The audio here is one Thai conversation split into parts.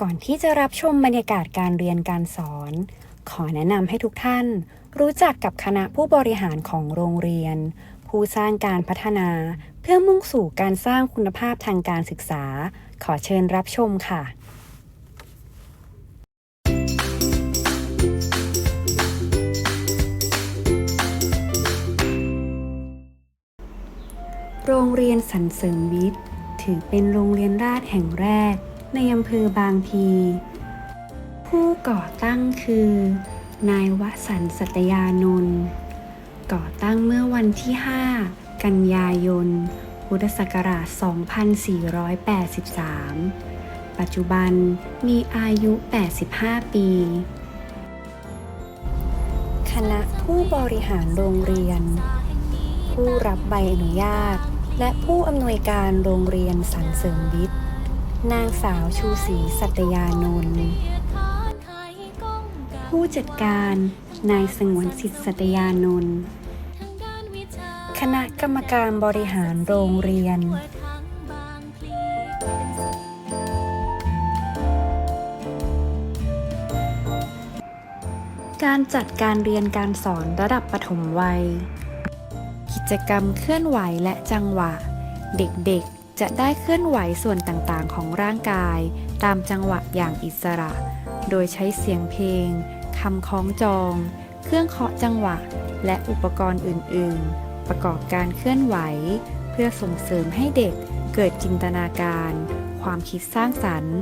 ก่อนที่จะรับชมบรรยากาศการเรียนการสอน ขอแนะนำให้ทุกท่าน รู้จักกับคณะผู้บริหารของโรงเรียน ผู้สร้างการพัฒนา เพื่อมุ่งสู่การสร้างคุณภาพทางการศึกษา ขอเชิญรับชมค่ะโรงเรียนสรรเสริมวิทย์ ถือเป็นโรงเรียนราชแห่งแรก ในอำเภอบางพี ผู้ก่อตั้งคือ นายวสันต์สัตยานนท์ก่อตั้งเมื่อวันที่ 5 กันยายน พุทธศักราช 2483 ปัจจุบันมีอายุ 85 ปี คณะผู้บริหารโรงเรียน ผู้รับใบอนุญาต และผู้อำนวยการโรงเรียนสรรเสริมวิทย์ นางสาวชูศรีสัตยานนท์ผู้จัดการ นายสงวนสิทธิสัตยานนท์คณะกรรมการบริหารโรงเรียน การจัดการเรียนการสอนระดับปฐมวัย กิจกรรมเคลื่อนไหวและจังหวะ เด็ก จะได้เคลื่อนไหวส่วนต่างๆ ของร่างกาย ตามจังหวะอย่างอิสระ โดยใช้เสียงเพลงคำคล้องจอง เครื่องเคาะจังหวะ และอุปกรณ์อื่น ๆ ประกอบการเคลื่อนไหว เพื่อส่งเสริมให้เด็กเกิดจินตนาการ ความคิดสร้างสรรค์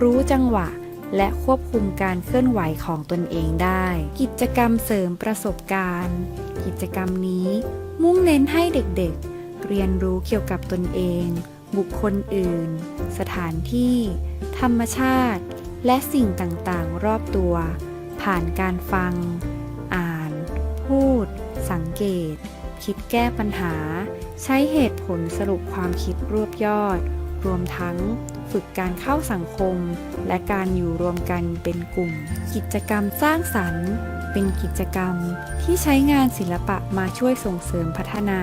รู้จังหวะ และควบคุมการเคลื่อนไหวของตนเองได้ กิจกรรมเสริมประสบการณ์ กิจกรรมนี้มุ่งเน้นให้เด็กๆ เรียนรู้เกี่ยวกับตนเอง บุคคลอื่น สถานที่ ธรรมชาติ และสิ่งต่างๆ รอบตัว ผ่านการฟัง อ่าน พูด สังเกต คิดแก้ปัญหา ใช้เหตุผลสรุปความคิดรวบยอด รวมทั้งฝึกการเข้าสังคม และการอยู่รวมกันเป็นกลุ่ม กิจกรรมสร้างสรรค์ เป็นกิจกรรมที่ใช้งานศิลปะมาช่วยส่งเสริมพัฒนา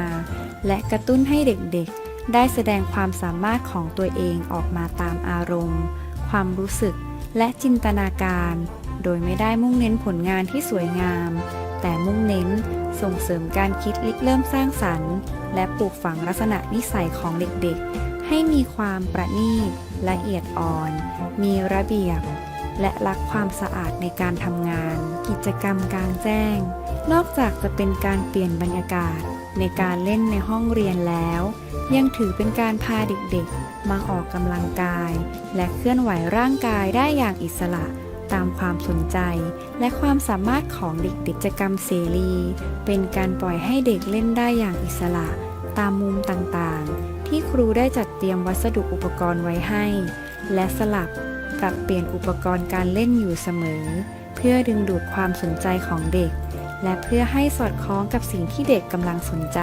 และกระตุ้นให้เด็กๆ ได้แสดงความสามารถของตัวเองออกมาตามอารมณ์ ความรู้สึกและจินตนาการ โดยไม่ได้มุ่งเน้นผลงานที่สวยงาม แต่มุ่งเน้นส่งเสริมการคิดริเริ่มสร้างสรรค์ และปลูกฝังลักษณะนิสัยของเด็กๆ ให้มีความประณีตละเอียดอ่อน มีระเบียบ และรักความสะอาดในการทำงาน กิจกรรมกลางแจ้ง นอกจากจะเป็นการเปลี่ยนบรรยากาศ ในการเล่นในห้องเรียนแล้ว ยังถือเป็นการพาเด็กๆ มาออกกำลังกาย และเคลื่อนไหวร่างกายได้อย่างอิสระตามความสนใจ และความสามารถของเด็กกิจกรรมเสรี เป็นการปล่อยให้เด็กเล่นได้อย่างอิสระ ตามมุมต่างๆ ที่ครูได้จัดเตรียมวัสดุอุปกรณ์ไว้ให้ และสลับปรับเปลี่ยนอุปกรณ์การเล่นอยู่เสมอ เพื่อดึงดูดความสนใจของเด็ก และเพื่อให้สอดคล้องกับสิ่งที่เด็กกำลังสนใจ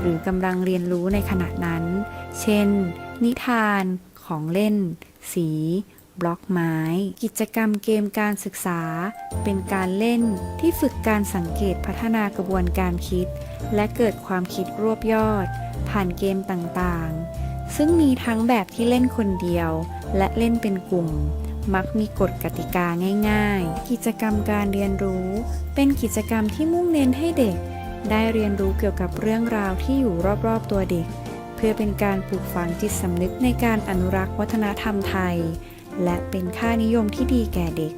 หรือกำลังเรียนรู้ในขณะนั้น เช่น นิทาน ของเล่น สี บล็อกไม้ กิจกรรมเกมการศึกษา เป็นการเล่นที่ฝึกการสังเกตพัฒนากระบวนการคิด และเกิดความคิดรวบยอด ผ่านเกมต่างๆ ซึ่งมีทั้งแบบที่เล่นคนเดียว และเล่นเป็นกลุ่ม มักมีกฎกติกาง่าย ๆ กิจกรรมการเรียนรู้ เป็นกิจกรรมที่มุ่งเน้นให้เด็ก ได้เรียนรู้เกี่ยวกับเรื่องราวที่อยู่รอบๆตัวเด็ก เพื่อเป็นการปลูกฝังจิตสำนึกในการอนุรักษ์วัฒนธรรมไทย และเป็นค่านิยมที่ดีแก่เด็ก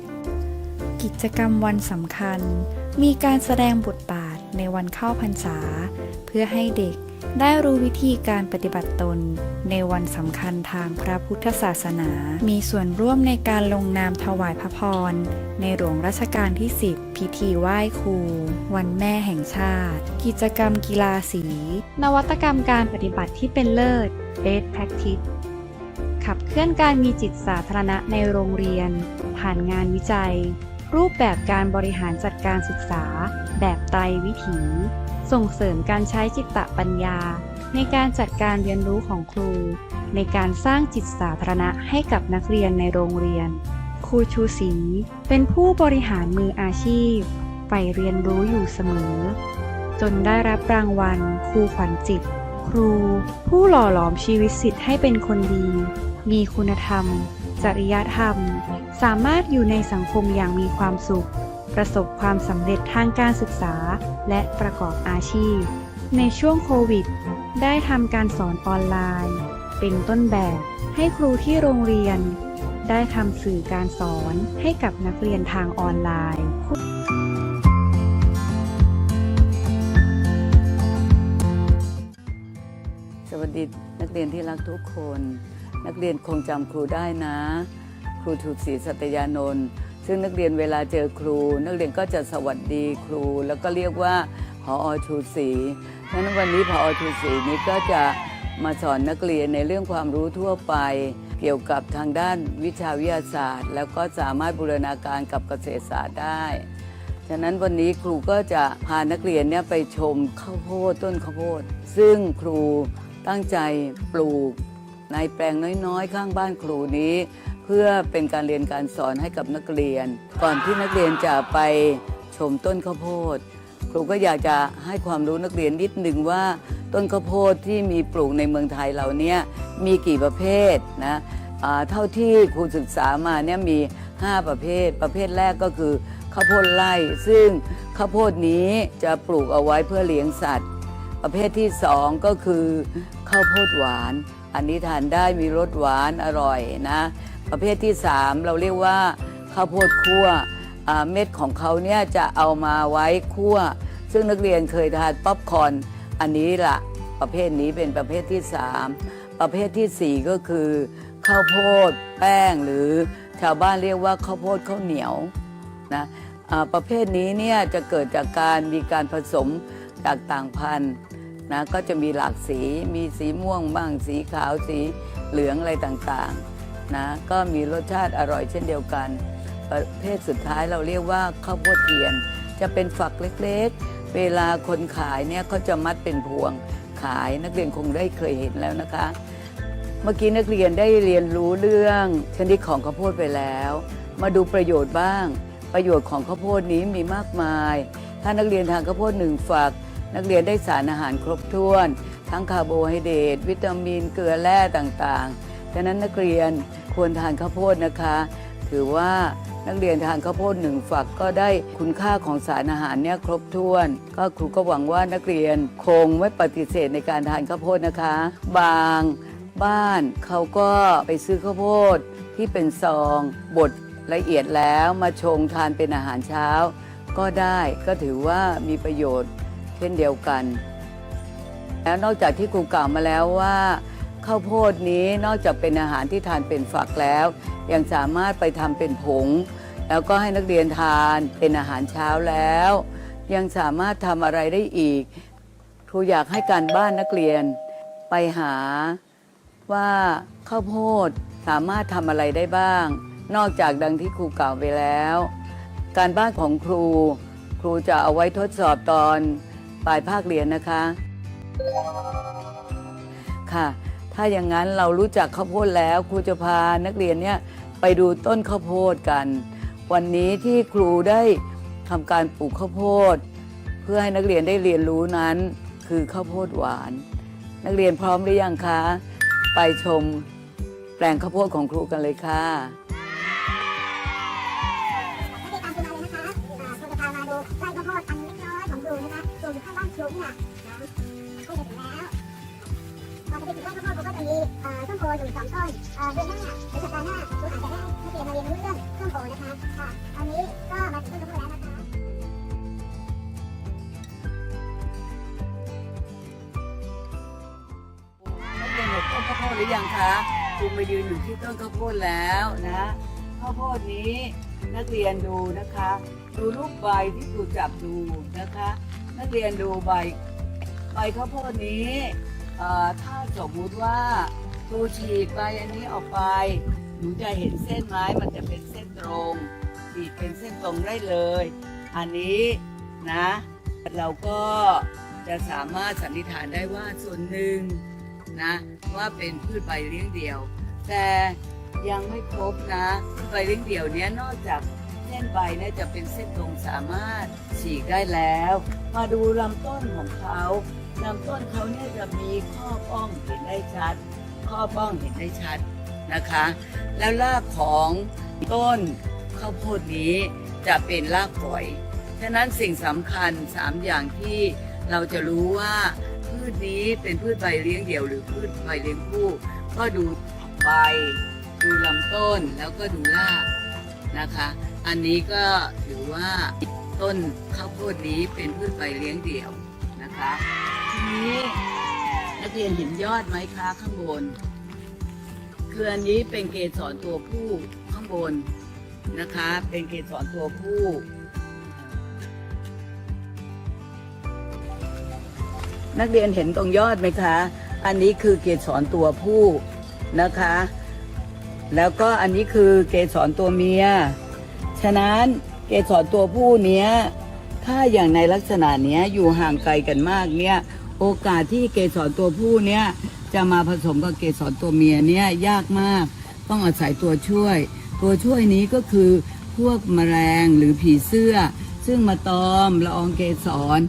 กิจกรรมวันสำคัญ มีการแสดงบทบาทในวันเข้าพรรษา เพื่อให้เด็ก ได้รู้วิธีการปฏิบัติตน ในวันสำคัญทางพระพุทธศาสนา มีส่วนร่วมในการลงนามถวายพระพร ในหลวงรัชกาลที่ 10 พิธีไหว้ครู วันแม่แห่งชาติ กิจกรรมกีฬาสี นวัตกรรมการปฏิบัติที่เป็นเลิศ Best Practice ขับเคลื่อนการมีจิตสาธารณะในโรงเรียน ผ่านงานวิจัย รูปแบบการบริหารจัดการศึกษา แบบไตรวิถี ส่งเสริมการใช้จิตตปัญญา ในการจัดการเรียนรู้ของครู ในการสร้างจิตสาธารณะให้กับนักเรียนในโรงเรียน ครูชูศรีเป็นผู้บริหารมืออาชีพใฝ่เรียนรู้อยู่เสมอ จนได้รับรางวัล ครูขวัญจิต ครู ผู้หล่อหลอมชีวิตสิทธิ์ให้เป็นคนดี มีคุณธรรม จริยธรรม สามารถอยู่ในสังคมอย่างมีความสุข ประสบความสำเร็จทางการศึกษาและประกอบอาชีพ ในช่วงโควิด ได้ทำการสอนออนไลน์ เป็นต้นแบบให้ครูที่โรงเรียน ได้ทำสื่อการสอนให้กับนักเรียนทางออนไลน์สวัสดีนักเรียนที่รักทุกคน นักเรียนคงจำครูได้นะ ครูถูกศรีสัตยานนท์ ซึ่งนักเรียนเวลาเจอครู นักเรียนก็จะสวัสดีครู แล้วก็เรียกว่าพออชูศรีฉะนั้นวันนี้พออชูศรีนี้ก็จะมาสอนนักเรียนในเรื่องความรู้ทั่วไป เกี่ยวกับทางด้านวิชาวิทยาศาสตร์ แล้วก็สามารถบูรณาการกับเกษตรศาสตร์ได้ ฉะนั้นวันนี้ครูก็จะพานักเรียนเนี่ยไปชมข้าวโพดต้นข้าวโพด ซึ่งครูตั้งใจปลูกในแปลงน้อยๆ ข้างบ้านครูนี้ พื่อเป็นการเรียนการสอนให้กับนักเรียน ก่อนที่นักเรียนจะไปชมต้นข้าวโพดครูก็อยากจะให้ความรู้นักเรียนนิดหนึ่งว่า ต้นข้าวโพดที่มีปลูกในเมืองไทยเราเนี่ยมีกี่ประเภทนะเท่าที่ครูศึกษามาเนี่ยมี 5 ประเภท ประเภทแรกก็คือข้าวโพดไร่ ซึ่งข้าวโพดนี้จะปลูกเอาไว้เพื่อเลี้ยงสัตว์ ประเภทที่ 2 ก็คือข้าวโพดหวาน อันนี้ทานได้มีรสหวานอร่อยนะ ประเภทที่ 3 เราเรียกว่าข้าวโพดคั่วเม็ดของเขาเนี่ยจะเอามาไว้คั่ว ซึ่งนักเรียนเคยทานป๊อปคอร์นอันนี้ละประเภทนี้เป็นประเภทที่ 3 ประเภททีสี่ 4 ก็คือข้าวโพดแป้งหรือชาวบ้านเรียกว่าข้าวโพดข้าวเหนียวนะประเภทนี้เนี่ยจะเกิดจากการมีการผสมจากต่างพันธุ์นะก็จะมีหลากสี มีสีม่วงบ้างสีขาวสีเหลืองอะไรต่างๆ นะ ก็มีรสชาติอร่อยเช่นเดียวกัน ประเภทสุดท้ายเราเรียกว่าข้าวโพดเทียน จะเป็นฝักเล็กๆ เวลาคนขายเนี่ยเขาจะมัดเป็นพวงขายนักเรียนคงได้เคยเห็นแล้วนะคะ เมื่อกี้นักเรียนได้เรียนรู้เรื่องชนิดของข้าวโพดไปแล้ว มาดูประโยชน์บ้าง ประโยชน์ของข้าวโพดนี้มีมากมาย ถ้านักเรียนทานข้าวโพดหนึ่งฝัก นักเรียนได้สารอาหารครบถ้วน ทั้งคาร์โบไฮเดรตวิตามินเกลือแร่ต่างๆ ฉะนั้นนักเรียนควรทานข้าวโพดนะคะ ถือว่านักเรียนทานข้าวโพดหนึ่งฝักก็ได้คุณค่าของสารอาหารเนี่ยครบถ้วน ก็ครูก็หวังว่านักเรียนคงไม่ปฏิเสธในการทานข้าวโพดนะคะ บางบ้านเขาก็ไปซื้อข้าวโพดที่เป็นซองบดละเอียดแล้วมาชงทานเป็นอาหารเช้า ก็ได้ก็ถือว่ามีประโยชน์เช่นเดียวกัน แล้วนอกจากที่ครูกล่าวมาแล้วว่า ข้าวโพดนี้นอกจากเป็นอาหารที่ทานเป็นฝักแล้ว ยังสามารถไปทำเป็นผง แล้วก็ให้นักเรียนทานเป็นอาหารเช้าแล้ว ยังสามารถทำอะไรได้อีกครูอยากให้การบ้านนักเรียนไปหาว่าข้าวโพดสามารถทำอะไรได้บ้าง นอกจากดังที่ครูกล่าวไปแล้ว การบ้านของครู ครูจะเอาไว้ทดสอบตอนปลายภาคเรียนนะคะ ค่ะ ถ้าอย่างนั้นเรารู้จักข้าวโพดแล้วครูจะพานักเรียนเนี่ยไปดูต้นข้าวโพดกัน วันนี้ที่ครูได้ทำการปลูกข้าวโพด เพื่อให้นักเรียนได้เรียนรู้นั้น คือข้าวโพดหวาน นักเรียนพร้อมหรือยังคะ ไปชมแปลงข้าวโพดของครูกันเลยค่ะ เอ่อต้นโพอยู่สองต้นเอ่อเดือนหน้าหรือสัปดาห์หน้าครูอาจจะได้ให้เรียนมาเรียนรู้เรื่องต้นโพนะคะค่ะตอนนี้ก็มาถึงต้นข้าวโพดแล้วนะคะนักเรียนเห็นต้นข้าวโพดหรือยังคะครูมายืนอยู่ที่ต้นข้าวโพดแล้วนะข้าวโพดนี้นักเรียนดูนะคะ ดูรูปใบที่ครูจับดูนะคะ นักเรียนดูใบใบข้าวโพดนี้ถ้าสมมุติว่า ครูฉีกใบอันนี้ออกไปหนูจะเห็นเส้นไม้มันจะเป็นเส้นตรงฉีกเป็นเส้นตรงได้เลย อันนี้นะ เราก็จะสามารถสันนิษฐานได้ว่าส่วนหนึ่งนะว่าเป็นพืชใบเลี้ยงเดี่ยว แต่ยังไม่ครบนะใบเลี้ยงเดี่ยวเนี้ยนอกจากเส้นใบเนี่ยจะเป็นเส้นตรงสามารถฉีกได้แล้ว มาดูลำต้นของเขาลำต้นเขาเนี่ยจะมีข้อป้องเห็นได้ชัด ข้อป้องเห็นได้ชัดนะคะ แล้วรากของต้นข้าวโพดนี้จะเป็นรากฝอย ฉะนั้นสิ่งสำคัญ 3 อย่างที่เราจะรู้ว่าพืชนี้เป็นพืชใบเลี้ยงเดี่ยวหรือพืชใบเลี้ยงคู่ ก็ดูใบ ดูลำต้นแล้วก็ดูรากนะคะ อันนี้ก็ถือว่าต้นข้าวโพดนี้เป็นพืชใบเลี้ยงเดี่ยวนะคะ ทีนี้ นักเรียนเห็นยอดไหมคะข้างบน คืออันนี้เป็นเกสรตัวผู้ข้างบนนะคะ เป็นเกสรตัวผู้นักเรียนเห็นตรงยอดไหมคะ อันนี้คือเกสรตัวผู้นะคะ แล้วก็อันนี้คือเกสรตัวเมีย ฉะนั้นเกสรตัวผู้เนี้ย ถ้าอย่างในลักษณะเนี้ยอยู่ห่างไกลกันมากเนี่ย โอกาสที่เกสรตัวผู้เนี้ยจะมาผสมกับเกสรตัวเมียเนี่ยยากมาก ต้องอาศัยตัวช่วย ตัวช่วยนี้ก็คือพวกแมลงหรือผีเสื้อ ซึ่งมาตอมละอองเกสร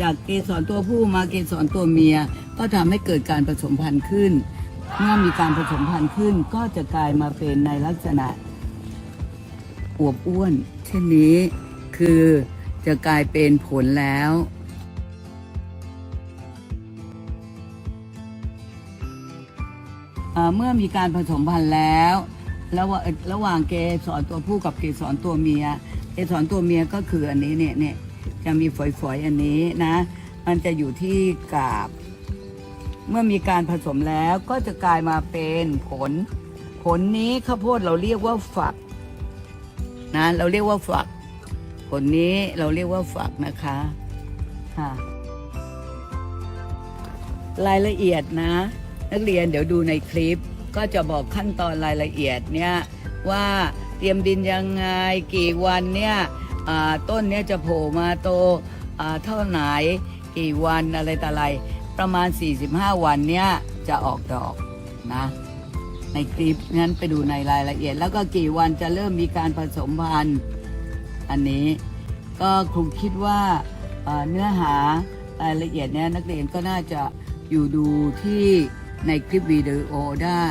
จากเกสรตัวผู้มาเกสรตัวเมีย ก็ทำให้เกิดการผสมพันธุ์ขึ้น เมื่อมีการผสมพันธุ์ขึ้นก็จะกลายมาเป็นในลักษณะอวบอ้วน เช่นนี้คือจะกลายเป็นผลแล้ว เมื่อมีการผสมพันธุ์แล้วระหว่างระหว่างเกสรตัวผู้กับเกสรตัวเมีย เกสรตัวเมียก็คืออันนี้เนี่ยเนี่ยจะมีฝอยๆอันนี้นะ มันจะอยู่ที่กาบ เมื่อมีการผสมแล้วก็จะกลายมาเป็นผล ผลนี้ข้าวโพดเราเรียกว่าฝักนะเราเรียกว่าฝัก ผลนี้เราเรียกว่าฝักนะคะค่ะรายละเอียดนะ นักเรียนเดี๋ยวดูในคลิป ก็จะบอกขั้นตอนรายละเอียดเนี่ยว่าเตรียมดินยังไงกี่วันเนี่ยต้นเนี่ยจะโผล่มาโตเท่าไหนกี่วันอะไรต่ออะไร ประมาณ 45 วันเนี่ยจะออกดอกนะในคลิปงั้นไปดูในรายละเอียด แล้วก็กี่วันจะเริ่มมีการผสมพันธุ์อันนี้ก็ครูคิดว่าเอ่อเนื้อหารายละเอียดเนี่ยนักเรียนก็น่าจะอยู่ดูที่ ในคลิปวิดีโอได้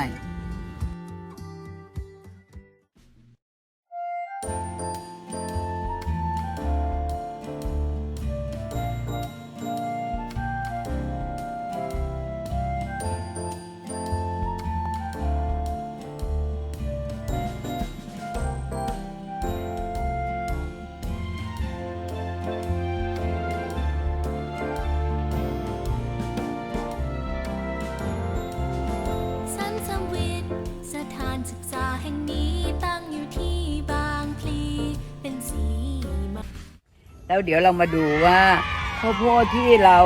แล้วเดี๋ยวเรามาดูว่าข้าวโพดที่เรา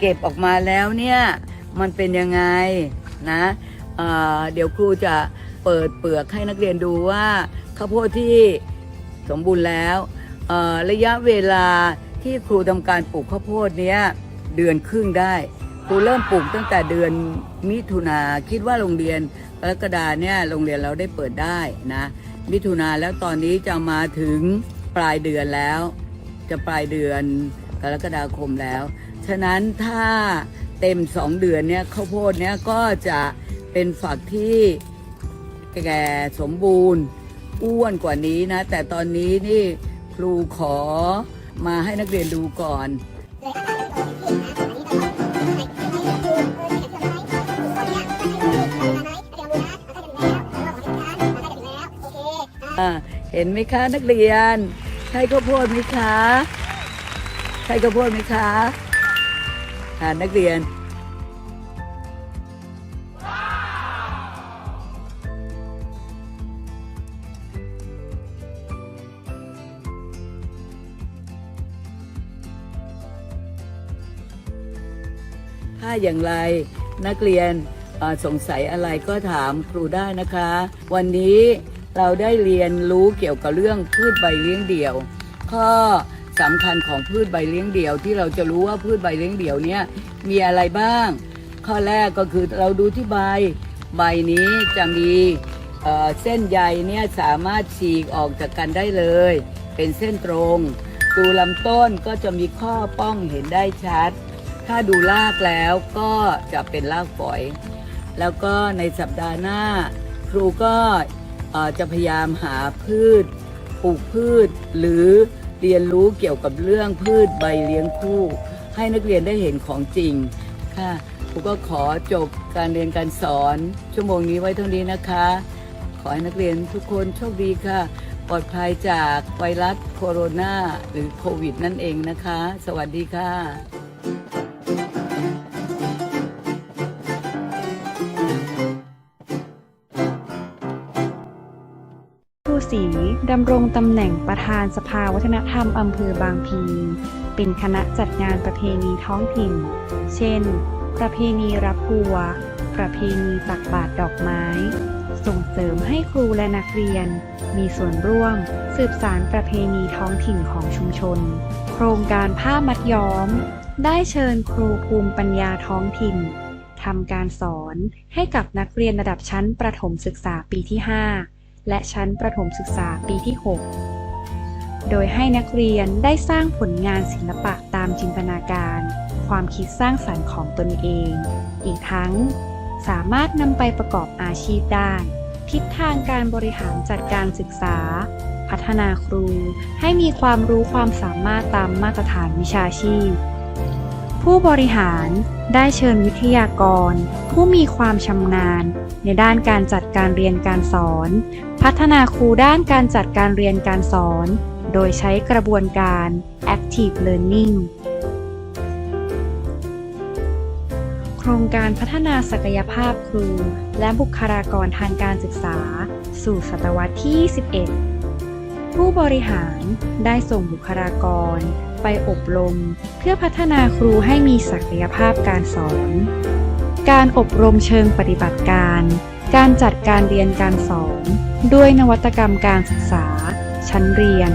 เก็บออกมาแล้วเนี่ยมันเป็นยังไงนะเเดี๋ยวครูจะเปิดเปลือกให้นักเรียนดูว่าข้าวโพดที่สมบูรณ์แล้วระยะเวลาที่ครูทำการปลูกข้าวโพดเนี้ยเดือนครึ่งได้ครูเริ่มปลูกตั้งแต่เดือนมิถุนาคิดว่าโรงเรียนกรกฎาเนี่ยโรงเรียนเราได้เปิดได้นะมิถุนาแล้วตอนนี้จะมาถึงปลายเดือนแล้ว จะปลายเดือนกรกฎาคมแล้ว ฉะนั้นถ้าเต็มสองเดือนเนี่ยข้าวโพดเนี่ยก็จะเป็นฝักที่แก่สมบูรณ์อ้วนกว่านี้นะ แต่ตอนนี้นี่ครูขอมาให้นักเรียนดูก่อนเห็นไหมคะนักเรียน ช่ข้าวโพดไหมคะ ใช่ข้าวโพดไหมคะอ่านักเรียน ถ้าอย่างไรนักเรียนสงสัยอะไรก็ถามครูได้นะคะ วันนี้ เราได้เรียนรู้เกี่ยวกับเรื่องพืชใบเลี้ยงเดี่ยว ข้อสำคัญของพืชใบเลี้ยงเดี่ยว ที่เราจะรู้ว่าพืชใบเลี้ยงเดี่ยวเนี้ยมีอะไรบ้าง ข้อแรกก็คือเราดูที่ใบ ใบนี้จะมีเเส้นใยเนี่ยสามารถฉีกออกจากกันได้เลย เป็นเส้นตรง ดูลำต้นก็จะมีข้อป้องเห็นได้ชัด ถ้าดูรากแล้วก็จะเป็นรากฝอย แล้วก็ในสัปดาห์หน้า ครูก็ จะพยายามหาพืชปลูกพืช หรือเรียนรู้เกี่ยวกับเรื่องพืชใบเลี้ยงคู่ ให้นักเรียนได้เห็นของจริงค่ะครูก็ขอจบการเรียนการสอน ชั่วโมงนี้ไว้เท่านี้นะคะ ขอให้นักเรียนทุกคนโชคดีค่ะ ปลอดภัยจากไวรัสโคโรนาหรือโควิดนั่นเองนะคะ สวัสดีค่ะ ดำรงตำแหน่งประธานสภาวัฒนธรรมอำเภอบางพี เป็นคณะจัดงานประเพณีท้องถิ่น เช่น ประเพณีรับบัว ประเพณีตักบาตรดอกไม้ ส่งเสริมให้ครูและนักเรียน มีส่วนร่วม สืบสารประเพณีท้องถิ่นของชุมชน โครงการผ้ามัดย้อม ได้เชิญครูภูมิปัญญาท้องถิ่นทำการสอนให้กับนักเรียนระดับชั้นประถมศึกษาปีที่ 5 และชั้นประถมศึกษาปีที่ 6 โดยให้นักเรียนได้สร้างผลงานศิลปะตามจินตนาการ ความคิดสร้างสรรค์ของตนเอง อีกทั้ง สามารถนำไปประกอบอาชีพได้ ทิศทางการบริหารจัดการศึกษา พัฒนาครูให้มีความรู้ความสามารถตามมาตรฐานวิชาชีพ ผู้บริหารได้เชิญวิทยากร ผู้มีความชำนาญ ในด้านการจัดการเรียนการสอน พัฒนาครูด้านการจัดการเรียนการสอน โดยใช้กระบวนการ Active Learning โครงการพัฒนาศักยภาพครู และบุคลากรทางการศึกษา สู่ศตวรรษที่ 21 ผู้บริหารได้ส่งบุคลากร ไปอบรม เพื่อพัฒนาครูให้มีศักยภาพการสอน การอบรมเชิงปฏิบัติการ การจัดการเรียนการสอน ด้วยนวัตกรรมการศึกษา ชั้นเรียน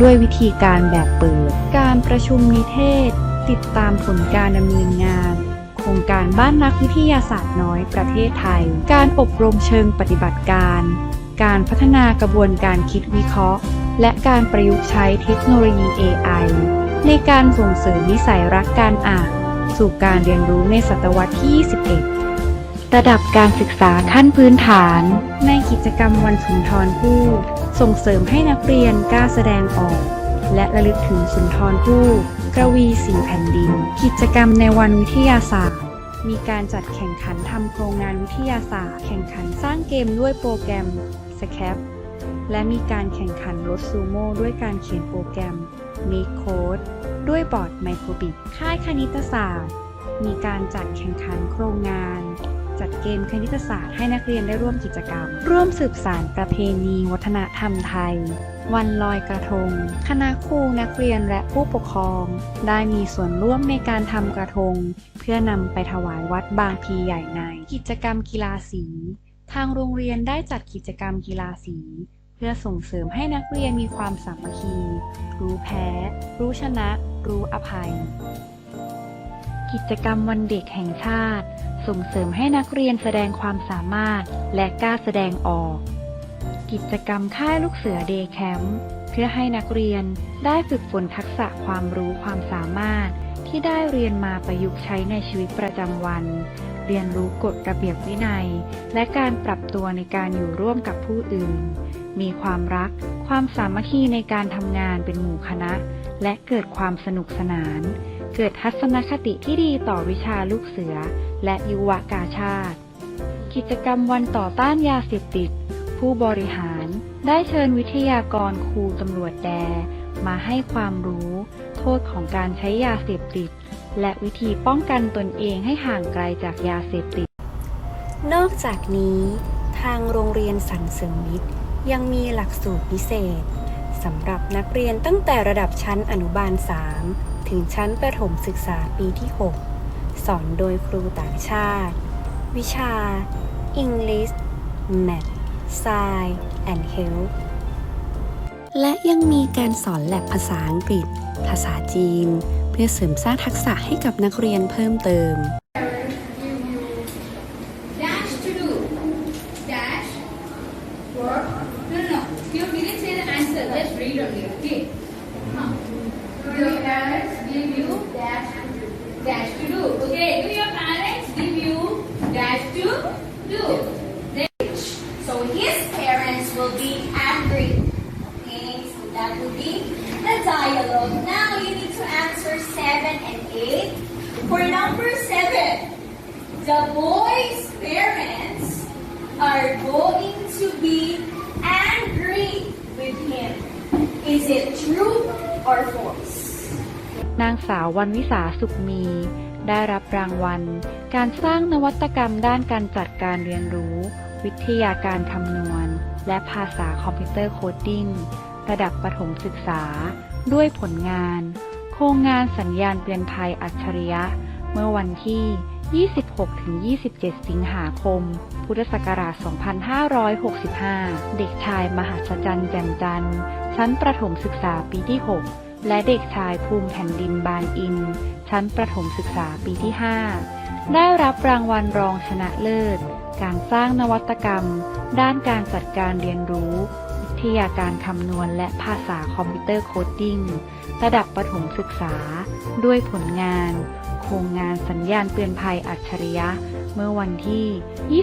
ด้วยวิธีการแบบเปิด การประชุมนิเทศ ติดตามผลการดำเนินงาน โครงการบ้านนักวิทยาศาสตร์น้อยประเทศไทย การอบรมเชิงปฏิบัติการ การพัฒนากระบวนการคิดวิเคราะห์และการประยุกต์ใช้เทคโนโลยี AI ในการส่งเสริมนิสัยรักการอ่านสู่การเรียนรู้ในศตวรรษที่ 21 ระดับการศึกษาขั้นพื้นฐาน ในกิจกรรมวันสุนทรภู่ส่งเสริมให้นักเรียนกล้าแสดงออก และระลึกถึงสุนทรภู่กระวีสีแผ่นดิน กิจกรรมในวันวิทยาศาสตร์ มีการจัดแข่งขันทำโครงงานวิทยาศาสตร์ แข่งขันสร้างเกมด้วยโปรแกรม s c a p และมีการแข่งขันรถซูโม่ด้วยการเขียนโปรแกรม Make Code ด้วยบอร์ดไมโครบิกค่ายคณิตศาสตร์ มีการจัดแข่งขันโครงงาน จัดเกมคณิตศาสตร์ให้นักเรียนได้ร่วมกิจกรรม ร่วมสืบสานประเพณีวัฒนธรรมไทย วันลอยกระทง คณะครูนักเรียนและผู้ปกครอง ได้มีส่วนร่วมในการทำกระทง เพื่อนำไปถวายวัดบางพีใหญ่ใน กิจกรรมกีฬาสี ทางโรงเรียนได้จัดกิจกรรมกีฬาสี พื่อส่งเสริมให้นักเรียนมีความสามัคคี รู้แพ้ รู้ชนะ รู้อภัย กิจกรรมวันเด็กแห่งชาติ ส่งเสริมให้นักเรียนแสดงความสามารถและกล้าแสดงออก กิจกรรมค่ายลูกเสือเดย์แคมป์เพื่อให้นักเรียนได้ฝึกฝนทักษะความรู้ความสามารถที่ได้เรียนมาประยุกต์ใช้ในชีวิตประจำวัน เรียนรู้กฎระเบียบวินัย และการปรับตัวในการอยู่ร่วมกับผู้อื่น มีความรัก ความสามัคคีในการทำงานเป็นหมู่คณะ และเกิดความสนุกสนาน เกิดทัศนคติที่ดีต่อวิชาลูกเสือ และยุวกาชาติ กิจกรรมวันต่อต้านยาเสพติด ผู้บริหารได้เชิญวิทยากรครูตำรวจแด มาให้ความรู้ โทษของการใช้ยาเสพติด และวิธีป้องกันตนเองให้ห่างไกลจากยาเสพติด นอกจากนี้ทางโรงเรียนสรรเสริมมิตร ยังมีหลักสูตรพิเศษสำหรับนักเรียนตั้งแต่ระดับชั้นอนุบาล 3 ถึงชั้นประถมศึกษาปีที่ 6 สอนโดยครูต่างชาติ วิชา English Math Science and Health และยังมีการสอนแลบภาษาอังกฤษ ภาษาจีน เพื่อเสริมสร้างทักษะให้กับนักเรียนเพิ่มเติม are going to be angry with him. Is it true or false? นางสาววันวิสาสุขมี ได้รับรางวัล การสร้างนวัตกรรมด้านการจัดการเรียนรู้ วิทยาการคำนวณ และภาษาคอมพิวเตอร์โคดดิ้ง ระดับประถมศึกษา ด้วยผลงาน โครงงานสัญญาณเตือนภัยอัจฉริยะ เมื่อวันที่ 26-27 สิงหาคม พุทธศักราช 2565 เด็กชายมหัศจรรย์แจ่มจันทร์ ชั้นประถมศึกษาปีที่ 6 และเด็กชายภูมิแผ่นดินบานอิน ชั้นประถมศึกษาปีที่ 5 ได้รับรางวัลรองชนะเลิศ การสร้างนวัตกรรม ด้านการจัดการเรียนรู้ วิทยาการคำนวณและภาษาคอมพิวเตอร์โคดดิ้ง ระดับประถมศึกษา ด้วยผลงาน โครงงานสัญญาณเตือนภัยอัจฉริยะ เมื่อวันที่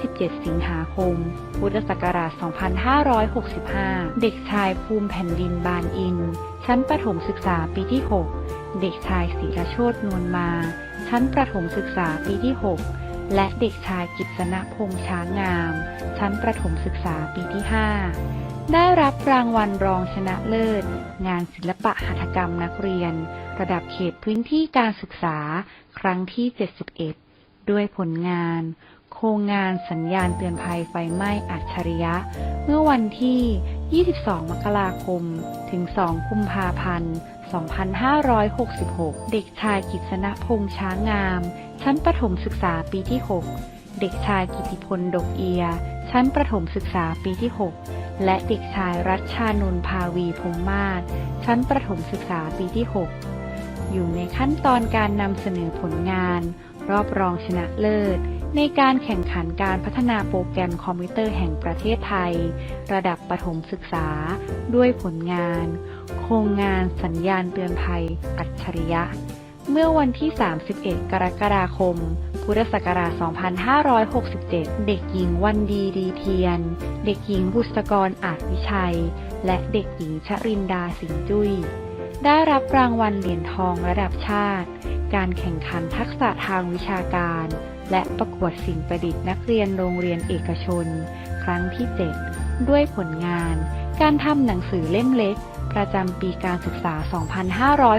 26-27 สิงหาคม พุทธศักราช 2565 เด็กชายภูมิแผ่นดินบานอิน ชั้นประถมศึกษาปีที่ 6 เด็กชายศิรโชตนวลมา ชั้นประถมศึกษาปีที่ 6 และเด็กชายกิษณพงษ์ช้างงาม ชั้นประถมศึกษาปีที่ 5 ได้รับรางวัลรองชนะเลิศ งานศิลปะหัตถกรรมนักเรียน ระดับเขตพื้นที่การศึกษาครั้งที่ 71 ด้วยผลงาน โครงงานสัญญาณเตือนภัยไฟไหม้อัจฉริยะ เมื่อวันที่ 22 มกราคม ถึง 2 กุมภาพันธ์ 2566 เด็กชายกิษณพงษ์ช้างงาม ชั้นประถมศึกษาปีที่ 6 เด็กชายกิติพล ดกเอีย ชั้นประถมศึกษาปีที่ 6และเด็กชายรัชชานนท์ภาวีพงมาศชั้นประถมศึกษาปีที่ 6 อยู่ในขั้นตอนการนำเสนอผลงาน รอบรองชนะเลิศ ในการแข่งขันการพัฒนาโปรแกรมคอมพิวเตอร์แห่งประเทศไทย ระดับประถมศึกษา ด้วยผลงาน โครงงานสัญญาณเตือนภัย อัจฉริยะ เมื่อวันที่ 31 กรกฎาคมพุทธศักราช 2567 เด็กหญิงวันดีดีเทียน เด็กหญิงบุษกรอาจวิชัย และเด็กหญิงชรินดาสิงจุ้ย ได้รับรางวัลเหรียญทองระดับชาติ การแข่งขันทักษะทางวิชาการ และประกวดสิ่งประดิษฐ์นักเรียนโรงเรียนเอกชน ครั้งที่ 7 ด้วยผลงาน การทำหนังสือเล่มเล็ก ประจำปีการศึกษา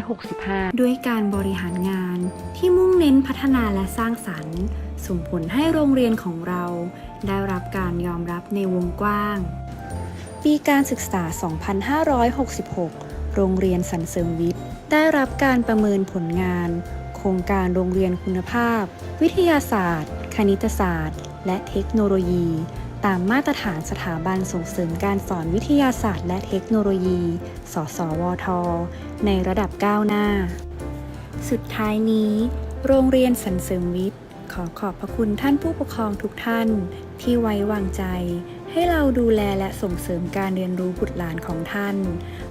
2565 ด้วยการบริหารงานที่มุ่งเน้นพัฒนาและสร้างสรรค์ ส่งผลให้โรงเรียนของเรา ได้รับการยอมรับในวงกว้าง ปีการศึกษา 2566 โรงเรียนสรรเสริมวิทย์ ได้รับการประเมินผลงาน โครงการโรงเรียนคุณภาพ วิทยาศาสตร์ คณิตศาสตร์ และเทคโนโลยี ตามมาตรฐานสถาบันส่งเสริมการสอนวิทยาศาสตร์ และเทคโนโลยี สสวท ในระดับก้าวหน้า สุดท้ายนี้ โรงเรียนสรรเสริมวิทย์ ขอขอบพระคุณท่านผู้ปกครองทุกท่านที่ไว้วางใจ ให้เราดูแลและส่งเสริมการเรียนรู้บุตรหลานของท่าน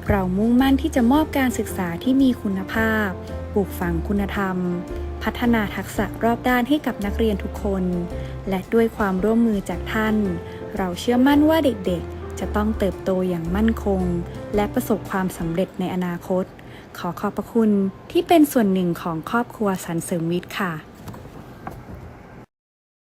เรามุ่งมั่นที่จะมอบการศึกษาที่มีคุณภาพ ปลูกฝังคุณธรรม พัฒนาทักษะรอบด้านให้กับนักเรียนทุกคน และด้วยความร่วมมือจากท่าน เราเชื่อมั่นว่าเด็กๆ จะต้องเติบโตอย่างมั่นคง และประสบความสำเร็จในอนาคต ขอขอบพระคุณที่เป็นส่วนหนึ่งของครอบครัวสรรเสริมวิทย์ค่ะ